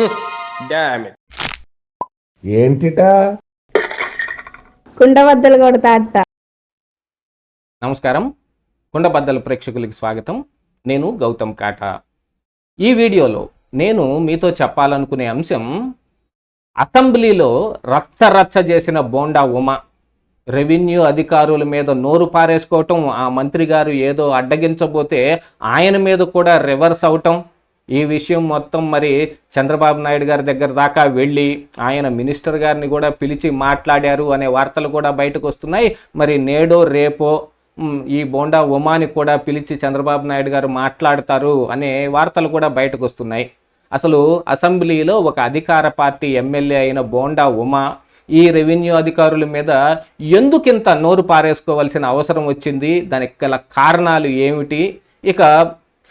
ఏంటిటా? కుండబద్దలు కొడతా నమస్కారం. కుండబద్దల ప్రేక్షకులకి స్వాగతం. నేను గౌతమ్ కాటా. ఈ వీడియోలో నేను మీతో చెప్పాలనుకునే అంశం అసెంబ్లీలో రచ్చ రచ్చ చేసిన బోండా ఉమ. రెవెన్యూ అధికారుల మీద నోరు పారేసుకోవటం ఆ మంత్రి గారు ఏదో అడ్డగించబోతే ఆయన మీద కూడా రివర్స్ అవటం ఈ విషయం మొత్తం మరి చంద్రబాబు నాయుడు గారి దగ్గర దాకా వెళ్ళి ఆయన మినిస్టర్ గారిని కూడా పిలిచి మాట్లాడారు అనే వార్తలు కూడా బయటకు వస్తున్నాయి. మరి నేడో రేపో ఈ బోండా ఉమాని కూడా పిలిచి చంద్రబాబు నాయుడు గారు మాట్లాడతారు అనే వార్తలు కూడా బయటకు వస్తున్నాయి. అసలు అసెంబ్లీలో ఒక అధికార పార్టీ ఎమ్మెల్యే అయిన బోండా ఉమా ఈ రెవెన్యూ అధికారుల మీద ఎందుకింత నోరు పారేసుకోవాల్సిన అవసరం వచ్చింది? దానికి గల కారణాలు ఏమిటి? ఇక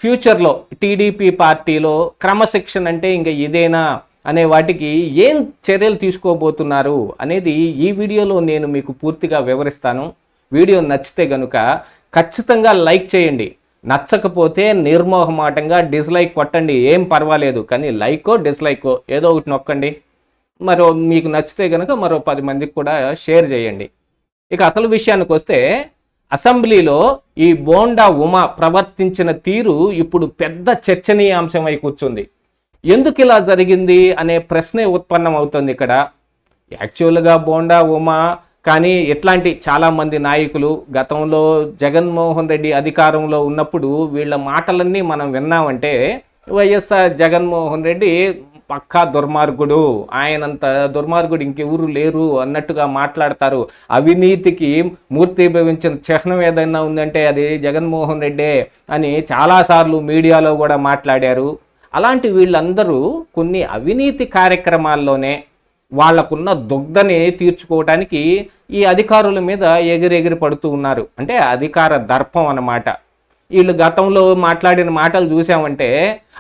ఫ్యూచర్లో టీడీపీ పార్టీలో క్రమశిక్షణ అంటే ఇంకా ఇదేనా అనే వాటికి ఏం చర్యలు తీసుకోబోతున్నారు అనేది ఈ వీడియోలో నేను మీకు పూర్తిగా వివరిస్తాను. వీడియో నచ్చితే గనుక ఖచ్చితంగా లైక్ చేయండి. నచ్చకపోతే నిర్మోహమాటంగా డిస్లైక్ కొట్టండి. ఏం పర్వాలేదు. కానీ లైకో డిస్లైకో ఏదో ఒకటి నొక్కండి. మరో మీకు నచ్చితే కనుక మరో పది మందికి కూడా షేర్ చేయండి. ఇక అసలు విషయానికి వస్తే అసెంబ్లీలో ఈ బోండా ఉమ ప్రవర్తించిన తీరు ఇప్పుడు పెద్ద చర్చనీయాంశమై కూర్చుంది. ఎందుకు ఇలా జరిగింది అనే ప్రశ్నే ఉత్పన్నం అవుతుంది ఇక్కడ. యాక్చువల్గా బోండా ఉమ కానీ ఇట్లాంటి చాలామంది నాయకులు గతంలో జగన్మోహన్ రెడ్డి అధికారంలో ఉన్నప్పుడు వీళ్ళ మాటలన్నీ మనం విన్నామంటే వైఎస్ఆర్ జగన్మోహన్ రెడ్డి పక్కా దుర్మార్గుడు ఆయనంత దుర్మార్గుడు ఇంకెవరు లేరు అన్నట్టుగా మాట్లాడతారు. అవినీతికి మూర్తిభవించిన చిహ్నం ఏదైనా ఉందంటే అది జగన్మోహన్ రెడ్డే అని చాలాసార్లు మీడియాలో కూడా మాట్లాడారు. అలాంటి వీళ్ళందరూ కొన్ని అవినీతి కార్యక్రమాల్లోనే వాళ్ళకున్న దుగ్ధని తీర్చుకోవటానికి ఈ అధికారుల మీద ఎగిరెగిరి పడుతూ ఉన్నారు. అంటే అధికార దర్పం అన్నమాట. వీళ్ళు గతంలో మాట్లాడిన మాటలు చూసామంటే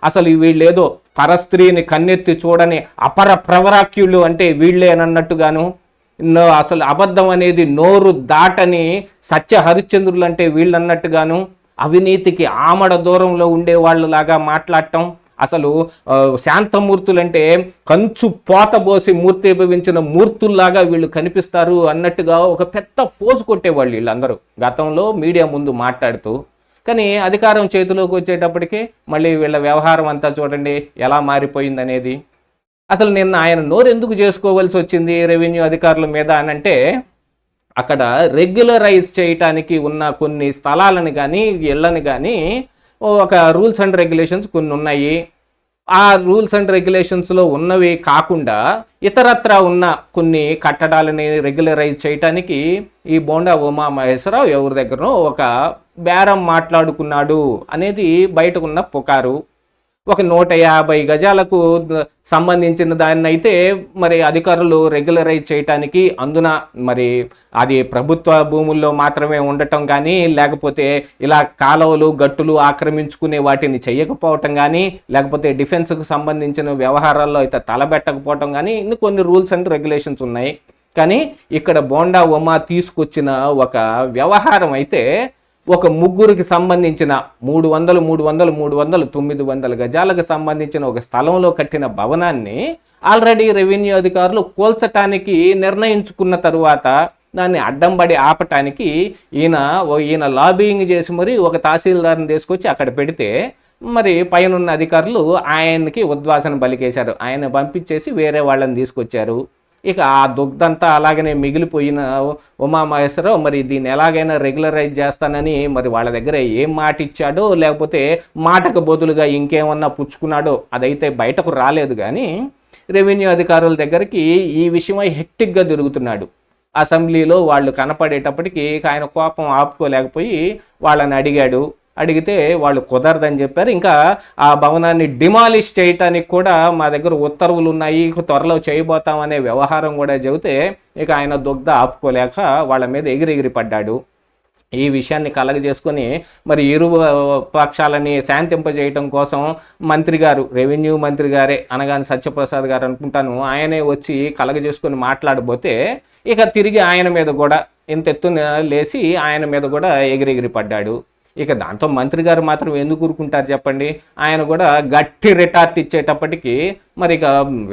అసలు వీళ్ళేదో పరస్త్రీని కన్నెత్తి చూడని అపర ప్రవరాక్యులు అంటే వీళ్ళేనన్నట్టుగాను నో అసలు అబద్ధం అనేది నోరు దాటని సత్య హరిశ్చంద్రులు అంటే వీళ్ళన్నట్టుగాను అవినీతికి ఆమడ దూరంలో ఉండే వాళ్ళలాగా మాట్లాడటం అసలు ఆ, శాంతమూర్తులంటే కంచు పోతబోసి మూర్తి భవించిన మూర్తుల్లాగా వీళ్ళు కనిపిస్తారు అన్నట్టుగా ఒక పెద్ద ఫోజు కొట్టేవాళ్ళు వీళ్ళందరూ. గతంలో మీడియా ముందు మాట్లాడుతూ కానీ అధికారం చేతిలోకి వచ్చేటప్పటికి మళ్ళీ వీళ్ళ వ్యవహారం అంతా చూడండి ఎలా మారిపోయింది అనేది అసలు నిన్న ఆయన నోరు ఎందుకు చేసుకోవాల్సి వచ్చింది రెవెన్యూ అధికారుల మీద అని అంటే అక్కడ రెగ్యులరైజ్ చేయటానికి ఉన్న కొన్ని స్థలాలను కానీ ఇళ్ళని కానీ ఒక రూల్స్ అండ్ రెగ్యులేషన్స్ కొన్ని ఉన్నాయి. ఆ రూల్స్ అండ్ రెగ్యులేషన్స్లో ఉన్నవి కాకుండా ఇతరత్ర ఉన్న కొన్ని కట్టడాలని రెగ్యులరైజ్ చేయటానికి ఈ బోండా ఉమా మహేశ్వరరావు ఎవరి దగ్గరనో ఒక బేరం మాట్లాడుకున్నాడు అనేది బయటకున్న పుకారు. ఒక నూట యాభై గజాలకు సంబంధించిన దాన్ని అయితే మరి అధికారులు రెగ్యులరైజ్ చేయటానికి అందున మరి అది ప్రభుత్వ భూముల్లో మాత్రమే ఉండటం కానీ లేకపోతే ఇలా కాలువలు గట్టులు ఆక్రమించుకునే వాటిని చేయకపోవటం కానీ లేకపోతే డిఫెన్స్కు సంబంధించిన వ్యవహారాల్లో అయితే తలబెట్టకపోవటం కానీ ఇన్ని కొన్ని రూల్స్ అండ్ రెగ్యులేషన్స్ ఉన్నాయి. కానీ ఇక్కడ బోండా ఉమా తీసుకొచ్చిన ఒక వ్యవహారం అయితే ఒక ముగ్గురికి సంబంధించిన మూడు వందలు మూడు వందలు మూడు వందలు తొమ్మిది వందల గజాలకు సంబంధించిన ఒక స్థలంలో కట్టిన భవనాన్ని ఆల్రెడీ రెవెన్యూ అధికారులు కోల్చటానికి నిర్ణయించుకున్న తరువాత దాన్ని అడ్డంబడి ఆపటానికి ఈయన ఈయన లాబింగ్ చేసి మరి ఒక తహసీల్దార్ని తీసుకొచ్చి అక్కడ పెడితే మరి పైనున్న అధికారులు ఆయనకి ఉద్వాసన బలికేశారు ఆయన పంపించేసి వేరే వాళ్ళని తీసుకొచ్చారు. ఇక ఆ దుగ్ధంతా అలాగనే మిగిలిపోయిన ఉమామహేశ్వరరావు మరి దీన్ని ఎలాగైనా రెగ్యులరైజ్ చేస్తానని మరి వాళ్ళ దగ్గర ఏం మాట ఇచ్చాడో లేకపోతే మాటకు బదులుగా ఇంకేమన్నా పుచ్చుకున్నాడో అదైతే బయటకు రాలేదు కానీ రెవెన్యూ అధికారుల దగ్గరికి ఈ విషయమై హెక్టిక్గా తిరుగుతున్నాడు. అసెంబ్లీలో వాళ్ళు కనపడేటప్పటికి ఆయన కోపం ఆపుకోలేకపోయి వాళ్ళని అడిగాడు. అడిగితే వాళ్ళు కుదరదని చెప్పారు. ఇంకా ఆ భవనాన్ని డిమాలిష్ చేయటానికి కూడా మా దగ్గర ఉత్తర్వులు ఉన్నాయి త్వరలో చేయబోతాం అనే వ్యవహారం కూడా చెబితే ఇక ఆయన దుగ్ధ ఆపుకోలేక వాళ్ళ మీద ఎగిరెగిరి పడ్డాడు. ఈ విషయాన్ని కలగజేసుకొని మరి ఇరు పక్షాలని శాంతింపజేయటం కోసం మంత్రి గారు రెవెన్యూ మంత్రి గారే అనగాని సత్యప్రసాద్ గారు అనుకుంటాను ఆయనే వచ్చి కలగజేసుకొని మాట్లాడబోతే ఇక తిరిగి ఆయన మీద కూడా ఇంత ఎత్తున లేచి ఆయన మీద కూడా ఎగిరెగిరి పడ్డాడు. ఇక దాంతో మంత్రి గారు మాత్రం ఎందుకు ఊరుకుంటారు చెప్పండి? ఆయన కూడా గట్టి రిటార్ట్ ఇచ్చేటప్పటికి మరి ఇక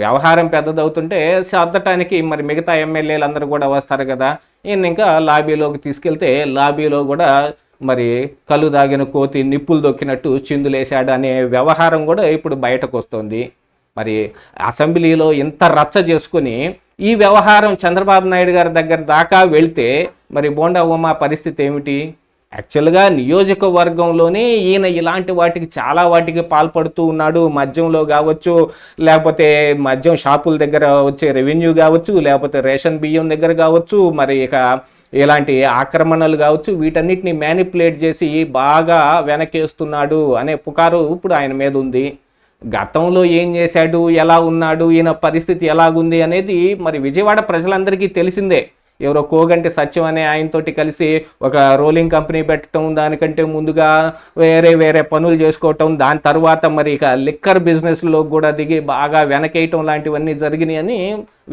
వ్యవహారం పెద్దదవుతుంటే సర్దటానికి మరి మిగతా ఎమ్మెల్యేలు అందరూ కూడా వస్తారు కదా. ఈయన ఇంకా లాబీలోకి తీసుకెళ్తే లాబీలో కూడా మరి కళ్ళు దాగిన కోతి నిప్పులు దొక్కినట్టు చిందులేశాడు అనే వ్యవహారం కూడా ఇప్పుడు బయటకు వస్తుంది. మరి అసెంబ్లీలో ఇంత రచ్చ చేసుకుని ఈ వ్యవహారం చంద్రబాబు నాయుడు గారి దగ్గర దాకా వెళ్తే మరి బోండా ఉమా పరిస్థితి ఏమిటి? యాక్చువల్గా నియోజకవర్గంలోనే ఈయన ఇలాంటి వాటికి చాలా వాటికి పాల్పడుతూ ఉన్నాడు. మద్యంలో కావచ్చు లేకపోతే మద్యం షాపుల దగ్గర వచ్చే రెవెన్యూ కావచ్చు లేకపోతే రేషన్ బియ్యం దగ్గర కావచ్చు మరి ఇక ఇలాంటి ఆక్రమణలు కావచ్చు వీటన్నిటిని మ్యానిపులేట్ చేసి బాగా వెనకేస్తున్నాడు అనే పుకారు ఇప్పుడు ఆయన మీద ఉంది. గతంలో ఏం చేశాడు ఎలా ఉన్నాడు ఈయన పరిస్థితి ఎలాగుంది అనేది మరి విజయవాడ ప్రజలందరికీ తెలిసిందే. ఎవరో కోగంటి సత్యం అనే ఆయనతోటి కలిసి ఒక రోలింగ్ కంపెనీ పెట్టడం దానికంటే ముందుగా వేరే వేరే పనులు చేసుకోవటం దాని తర్వాత మరి ఇక లిక్కర్ బిజినెస్లో కూడా దిగి బాగా వెనకేయటం లాంటివన్నీ జరిగినాయని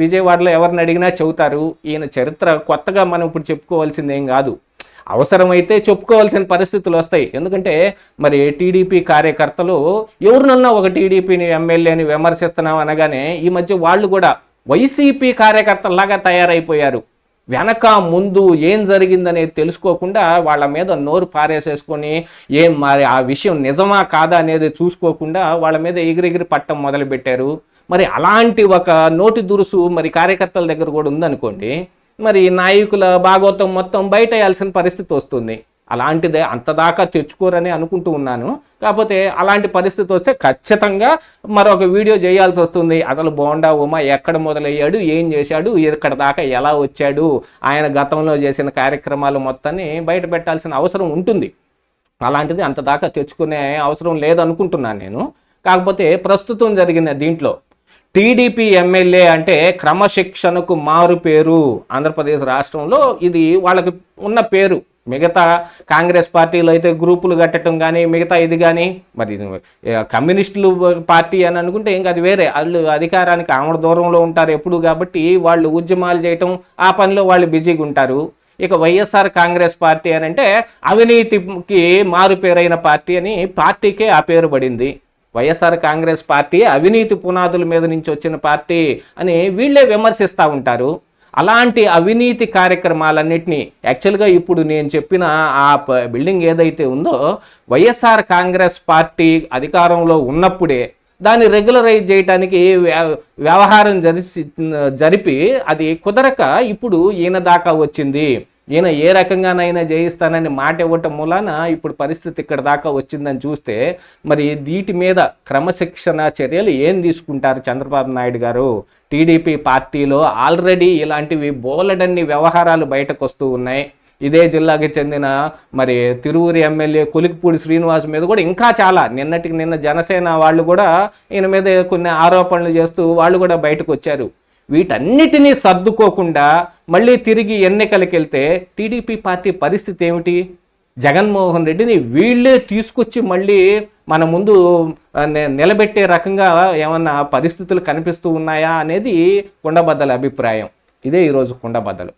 విజయవాడలో ఎవరిని అడిగినా చెబుతారు. ఈయన చరిత్ర కొత్తగా మనం ఇప్పుడు చెప్పుకోవాల్సింది ఏం కాదు. అవసరమైతే చెప్పుకోవాల్సిన పరిస్థితులు వస్తాయి. ఎందుకంటే మరి టీడీపీ కార్యకర్తలు ఎవరినన్నా ఒక టీడీపీని ఎమ్మెల్యేని విమర్శిస్తున్నాం అనగానే ఈ మధ్య వాళ్ళు కూడా వైసీపీ కార్యకర్తల్లాగా తయారైపోయారు. వెనక ముందు ఏం జరిగిందనేది తెలుసుకోకుండా వాళ్ళ మీద నోరు పారేసేసుకొని ఏం మరి ఆ విషయం నిజమా కాదా అనేది చూసుకోకుండా వాళ్ళ మీద ఎగిరెగిరి పట్టం మొదలుపెట్టారు. మరి అలాంటి ఒక నోటి దురుసు మరి కార్యకర్తల దగ్గర కూడా ఉందనుకోండి మరి నాయకుల భాగవతం మొత్తం బయట వేయాల్సిన పరిస్థితి వస్తుంది. అలాంటిదే అంతదాకా తెచ్చుకోరని అనుకుంటూ ఉన్నాను. కాకపోతే అలాంటి పరిస్థితి వస్తే ఖచ్చితంగా మరొక వీడియో చేయాల్సి వస్తుంది. అసలు బోండా ఉమా ఎక్కడ మొదలయ్యాడు? ఏం చేశాడు? ఎక్కడ దాకా ఎలా వచ్చాడు? ఆయన గతంలో చేసిన కార్యక్రమాలు మొత్తాన్ని బయట పెట్టాల్సిన అవసరం ఉంటుంది. అలాంటిది అంత దాకా తెచ్చుకునే అవసరం లేదనుకుంటున్నాను నేను. కాకపోతే ప్రస్తుతం జరిగిన దీంట్లో టీడీపీ ఎమ్మెల్యే అంటే క్రమశిక్షణకు మారు పేరు. ఆంధ్రప్రదేశ్ రాష్ట్రంలో ఇది వాళ్ళకి ఉన్న పేరు. మిగతా కాంగ్రెస్ పార్టీలో అయితే గ్రూపులు కట్టడం కానీ మిగతా ఇది కానీ మరి కమ్యూనిస్టులు పార్టీ అని అనుకుంటే ఇంకా అది వేరే. వాళ్ళు అధికారానికి ఆమడ దూరంలో ఉంటారు ఎప్పుడు కాబట్టి వాళ్ళు ఉద్యమాలు చేయటం ఆ పనిలో వాళ్ళు బిజీగా ఉంటారు. ఇక వైఎస్ఆర్ కాంగ్రెస్ పార్టీ అని అంటే అవినీతికి మారు పేరైన పార్టీ అని పార్టీకే ఆ పేరు పడింది. వైఎస్ఆర్ కాంగ్రెస్ పార్టీ అవినీతి పునాదుల మీద నుంచి వచ్చిన పార్టీ అని వీళ్ళే విమర్శిస్తూ ఉంటారు. అలాంటి అవినీతి కార్యక్రమాలన్నింటినీ యాక్చువల్గా ఇప్పుడు నేను చెప్పిన ఆ ప- బిల్డింగ్ ఏదైతే ఉందో వైఎస్ఆర్ కాంగ్రెస్ పార్టీ అధికారంలో ఉన్నప్పుడే దాన్ని రెగ్యులరైజ్ చేయడానికి వ్యవహారం జరిసి జరిపి అది కుదరక ఇప్పుడు ఈయన దాకా వచ్చింది. ఈయన ఏ రకంగానైనా జయిస్తానని మాట ఇవ్వటం మూలాన ఇప్పుడు పరిస్థితి ఇక్కడ దాకా వచ్చిందని చూస్తే మరి వీటి మీద క్రమశిక్షణ చర్యలు ఏం తీసుకుంటారు చంద్రబాబు నాయుడు గారు? టీడీపీ పార్టీలో ఆల్రెడీ ఇలాంటివి బోలెడన్ని వ్యవహారాలు బయటకు వస్తూ ఉన్నాయి. ఇదే జిల్లాకి చెందిన మరి తిరువురి ఎమ్మెల్యే కొలికిపూడి శ్రీనివాస్ మీద కూడా ఇంకా చాలా నిన్నటికి నిన్న జనసేన వాళ్ళు కూడా ఈయన మీద కొన్ని ఆరోపణలు చేస్తూ వాళ్ళు కూడా బయటకు వచ్చారు. వీటన్నిటినీ సర్దుకోకుండా మళ్ళీ తిరిగి ఎన్నికలకు వెళ్తే టీడీపీ పార్టీ పరిస్థితి ఏమిటి? జగన్మోహన్ రెడ్డిని వీళ్ళే తీసుకొచ్చి మళ్ళీ మన ముందు నిలబెట్టే రకంగా ఏమన్నా పరిస్థితులు కనిపిస్తూ ఉన్నాయా అనేది కుండబద్దల అభిప్రాయం. ఇదే ఈరోజు కుండబద్దలు.